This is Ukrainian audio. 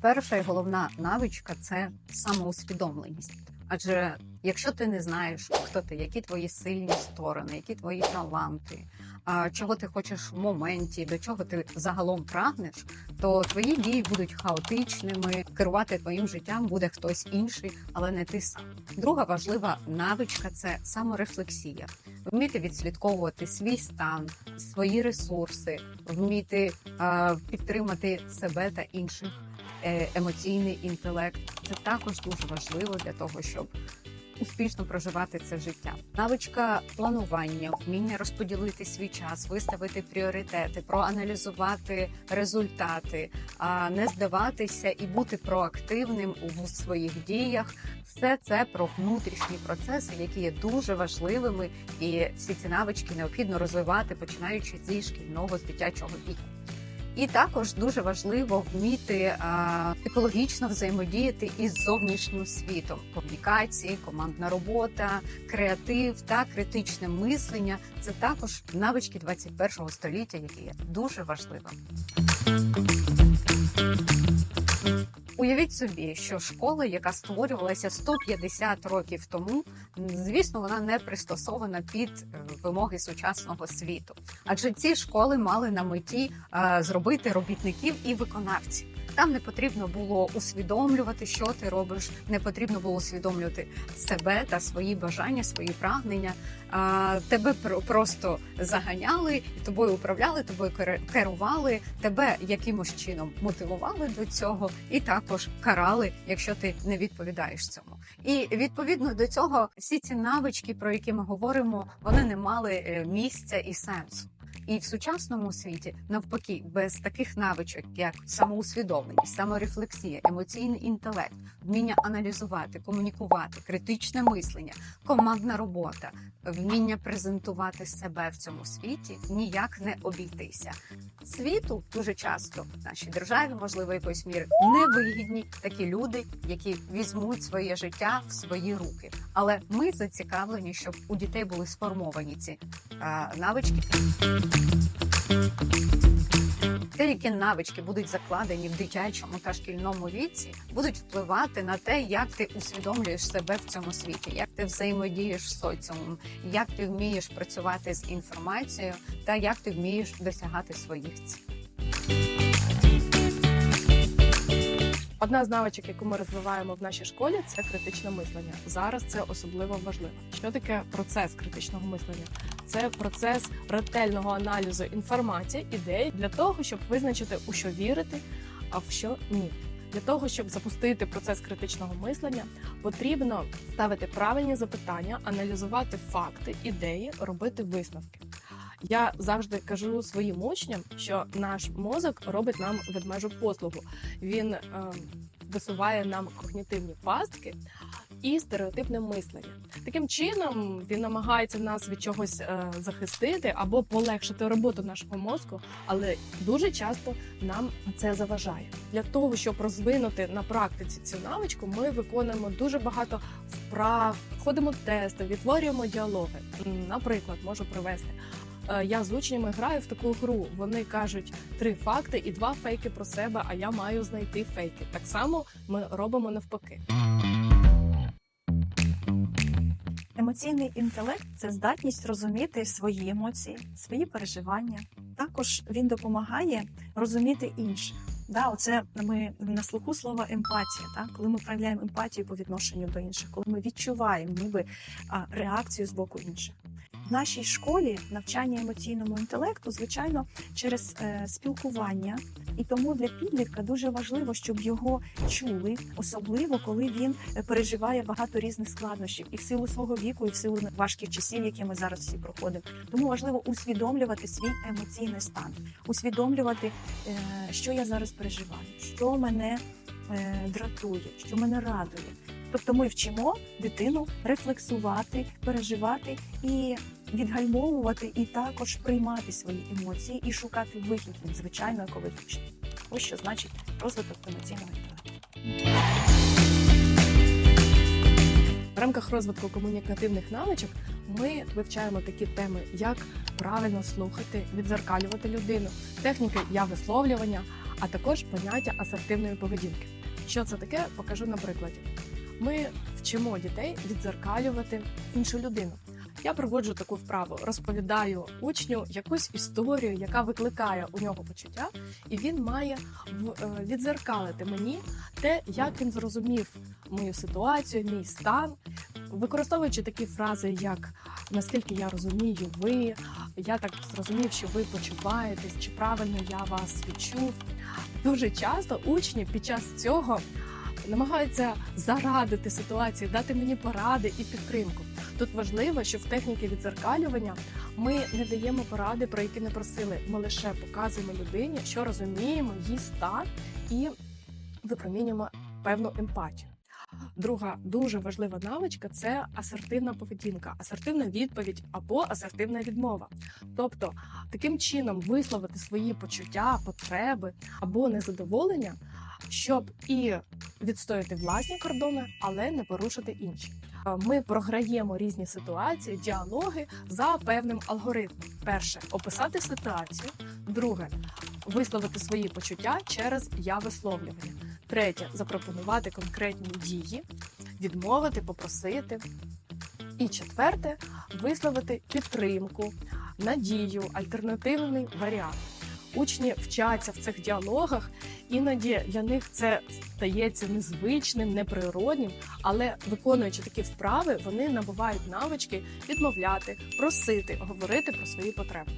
Перша і головна навичка це самоусвідомленість. Адже якщо ти не знаєш, хто ти, які твої сильні сторони, які твої таланти, чого ти хочеш в моменті, до чого ти загалом прагнеш, то твої дії будуть хаотичними. Керувати твоїм життям буде хтось інший, але не ти сам. Друга важлива навичка це саморефлексія. Вміти відслідковувати свій стан, свої ресурси, вміти підтримати себе та інших. Е, Емоційний інтелект це також дуже важливо для того, щоб успішно проживати це життя. Навичка планування, вміння розподілити свій час, виставити пріоритети, проаналізувати результати, не здаватися і бути проактивним у своїх діях. Все це про внутрішні процеси, які є дуже важливими, і всі ці навички необхідно розвивати, починаючи зі шкільного з дитячого віку. І також дуже важливо вміти екологічно взаємодіяти із зовнішнім світом. Комунікації, командна робота, креатив та критичне мислення це також навички 21 століття, які є дуже важливими. Уявіть собі, що школа, яка створювалася 150 років тому, звісно, вона не пристосована під е, вимоги сучасного світу. Адже ці школи мали на меті е, зробити робітників і виконавців. Там не потрібно було усвідомлювати, що ти робиш, не потрібно було усвідомлювати себе та свої бажання, свої прагнення. Тебе про- просто заганяли, тобою управляли, тобою керували, тебе якимось чином мотивували до цього, і також карали, якщо ти не відповідаєш цьому. І відповідно до цього, всі ці навички, про які ми говоримо, вони не мали е, місця і сенсу. І в сучасному світі, навпаки, без таких навичок, як самоусвідомленість, саморефлексія, емоційний інтелект, вміння аналізувати, комунікувати, критичне мислення, командна робота, вміння презентувати себе в цьому світі ніяк не обійтися. Світу дуже часто в нашій державі, можливо, якоїсь міри невигідні такі люди, які візьмуть своє життя в свої руки. Але ми зацікавлені, щоб у дітей були сформовані ці навички. Деякі навички будуть закладені в дитячому та шкільному віці, будуть впливати на те, як ти усвідомлюєш себе в цьому світі, як ти взаємодієш з соціумом, як ти вмієш працювати з інформацією, та як ти вмієш досягати своїх цілей. Одна з навичок, яку ми розвиваємо в нашій школі, це критичне мислення. Зараз це особливо важливо. Що таке процес критичного мислення? Це процес ретельного аналізу інформації, ідей для того, щоб визначити, у що вірити, а в що ні. Для того щоб запустити процес критичного мислення, потрібно ставити правильні запитання, аналізувати факти, ідеї, робити висновки. Я завжди кажу своїм учням, що наш мозок робить нам ведмежу послугу. Він е, висуває нам когнітивні пастки і стереотипне мислення. Таким чином він намагається нас від чогось е, захистити або полегшити роботу нашого мозку, але дуже часто нам це заважає. Для того щоб розвинути на практиці цю навичку, ми виконуємо дуже багато вправ, ходимо тести, відтворюємо діалоги. Наприклад, можу привести. Е, Я з учнями граю в таку гру. Вони кажуть три факти і два фейки про себе, а я маю знайти фейки. Так само ми робимо навпаки. Емоційний інтелект це здатність розуміти свої емоції, свої переживання. Також він допомагає розуміти інших. Да, оце ми на слуху слова емпатія. Так? Коли ми проявляємо емпатію по відношенню до інших, коли ми відчуваємо ніби реакцію з боку інших. В нашій школі навчання емоційному інтелекту, звичайно, через е, спілкування, і тому для підлітка дуже важливо, щоб його чули, особливо коли він е, переживає багато різних складнощів і в силу свого віку, і в силу важких часів, які ми зараз всі проходимо. Тому важливо усвідомлювати свій емоційний стан, усвідомлювати, е, що я зараз переживаю, що мене е, дратує, що мене радує. Тобто ми вчимо дитину рефлексувати, переживати і відгальмовувати, і також приймати свої емоції і шукати вихід від звичайно екологічно. Ось що значить розвиток емоційного інтелекту. В рамках розвитку комунікативних навичок ми вивчаємо такі теми, як правильно слухати, відзеркалювати людину, техніки я висловлювання, а також поняття асертивної поведінки. Що це таке, покажу на прикладі. Ми вчимо дітей відзеркалювати іншу людину. Я проводжу таку вправу, розповідаю учню якусь історію, яка викликає у нього почуття, і він має е, відзеркалити мені те, як він зрозумів мою ситуацію, мій стан, використовуючи такі фрази, як наскільки я розумію, ви, я так зрозумів, що ви почуваєтесь, чи правильно я вас відчув. Дуже часто учні під час цього намагаються зарадити ситуацію, дати мені поради і підтримку. Тут важливо, що в техніці відзеркалювання ми не даємо поради, про які не просили. Ми лише показуємо людині, що розуміємо її стан і випромінюємо певну емпатію. Друга дуже важлива навичка це асертивна поведінка, асертивна відповідь або асертивна відмова. Тобто, таким чином висловити свої почуття, потреби або незадоволення, щоб і відстояти власні кордони, але не порушити інші. Е, Ми програємо різні ситуації, діалоги за певним алгоритмом. Перше описати ситуацію, друге висловити свої почуття через я висловлювання. Третє запропонувати конкретні дії, відмовити, попросити. І четверте висловити підтримку, надію, альтернативний варіант. Учні вчаться в цих діалогах, іноді для них це стається незвичним, неприроднім, але виконуючи такі вправи, вони набувають навички відмовляти, просити, говорити про свої потреби.